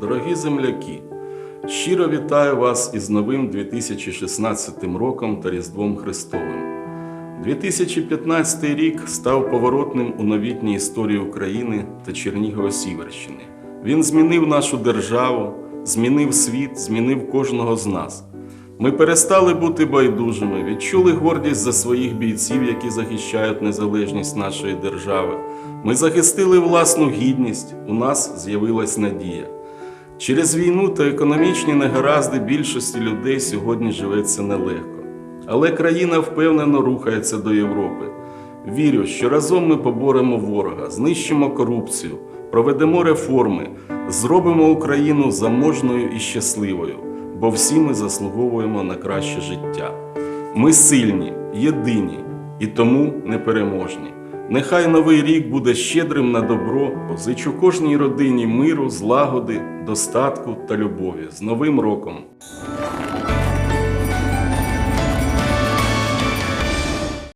дорогі земляки, щиро вітаю вас із новим 2016 роком та Різдвом Христовим. 2015 рік став поворотним у новітній історії України та Чернігово-Сіверщини. Він змінив нашу державу, змінив світ, змінив кожного з нас. Ми перестали бути байдужими, відчули гордість за своїх бійців, які захищають незалежність нашої держави. Ми захистили власну гідність, у нас з'явилась надія. Через війну та економічні негаразди більшості людей сьогодні живеться нелегко. Але країна впевнено рухається до Європи. Вірю, що разом ми поборемо ворога, знищимо корупцію, проведемо реформи, зробимо Україну заможною і щасливою, бо всі ми заслуговуємо на краще життя. Ми сильні, єдині і тому непереможні. Нехай новий рік буде щедрим на добро, позичу кожній родині миру, злагоди, достатку та любові. З Новим роком!